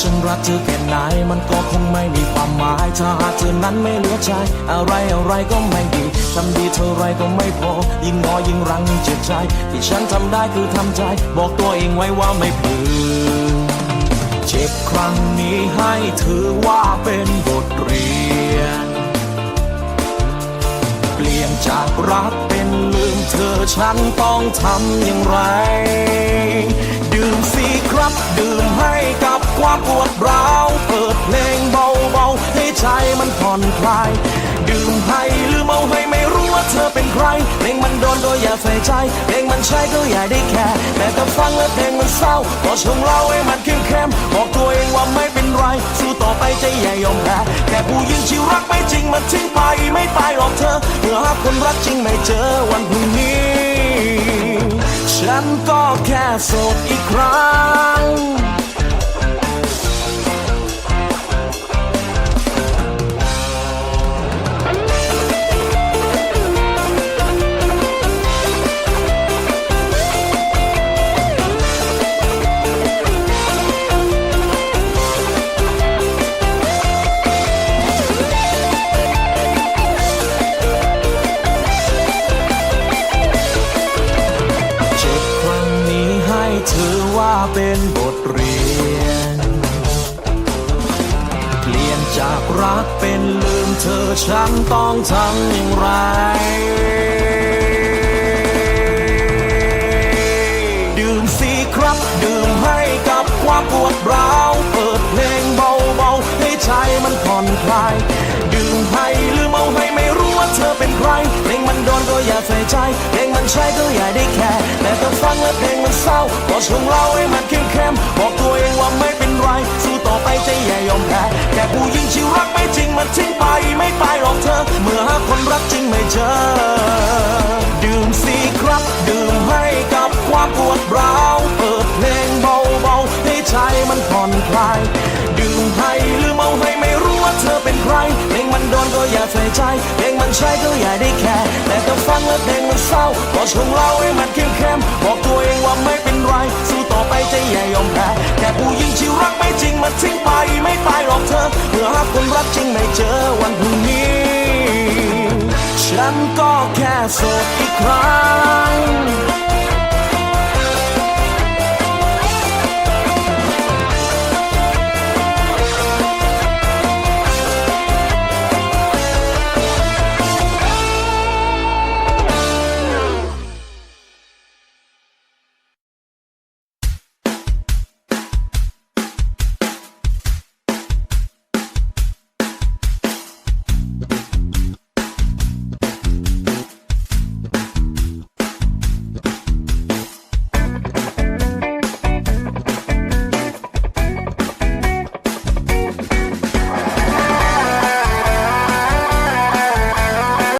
ฉันรักเธอแค่ไหน มันก็คงไม่มีความหมาย ถ้าหากเธอนั้นไม่เหลือใจ อะไรอะไรก็ไม่ดีทำดีเท่าไรก็ไม่พอ ยิ่งงอยิ่งรังยิ่งเจ็บใจ ที่ฉันทำได้คือทำใจ บอกตัวเองไว้ว่าไม่พลืมเจ็บครั้งนี้ให้ถือว่าเป็นบทเรียน เปลี่ยนจากรักเป็นลืมเธอฉันต้องทำอย่างไร ปวดร้าวเปิดเพลงเบาๆ ให้ใจมันผ่อนคลาย ดื่มให้ลืมเอาให้ไม่รู้ว่าเธอเป็นใคร เพลงมันโดนโดยอย่าใส่ใจ เพลงมันใช่ก็อย่าได้แค่แต่ถ้าฟังแล้วเพลงมันเศร้าก็ชงเล่าให้มันเข้มเข้มๆบอกตัวเองว่าไม่เป็นไร สู้ต่อไปใจอย่ายอมแพ้แค่ผู้หญิงที่รักไม่จริงมันทิ้งไปไม่ตายหรอกเธอเมื่อหาคนรักจริงไม่เจอวันพรุ่งนี้ ฉันก็แค่โสดอีกครั้ง ถือว่าเป็นบทเรียน เปลี่ยนจากรักเป็นลืมเธอฉันต้องทำอย่างไร ดื่มสิครับ ดื่มให้กับความปวดร้าว ใจเพลงมันใช่ก็อย่าได้แค่แต่ถ้าฟังแล้วเพลงมันเศร้าก็ชงเล่าให้มันเข้มเข้มๆบอกตัวเองว่าไม่เป็นไร สู้ต่อไปใจอย่ายอมแพ้แค่ผู้หญิงที่รักไม่จริงมันทิ้งไปไม่ตายหรอกเธอ เมื่อหาคนรักจริงไม่เจอ ดื่มสิครับ ดื่มให้กับความปวดร้าวเปิดเพลงเบาๆให้ใจมันผ่อนคลายดื่มให้ลืมเอาให้ไม่รู้ว่าเธอเป็นใครเพลงมันโดนก็อย่าใส่ใจเพลงมันใช่ก็อย่าได้แค่แต่ถ้าฟังแล้วเพลง มันเศร้าก็ชงเล่าให้มันเข้มเข้มบอกตัวเองว่าไม่เป็นไร สู้ต่อไปใจอย่ายอมแพ้แค่ผู้หญิงที่รักไม่จริงมันทิ้งไปไม่ไปหรอกเธอเมื่อหาคนรักจริงไม่เจอวันพรุ่งนี้ ฉันก็แค่โสดอีกครั้ง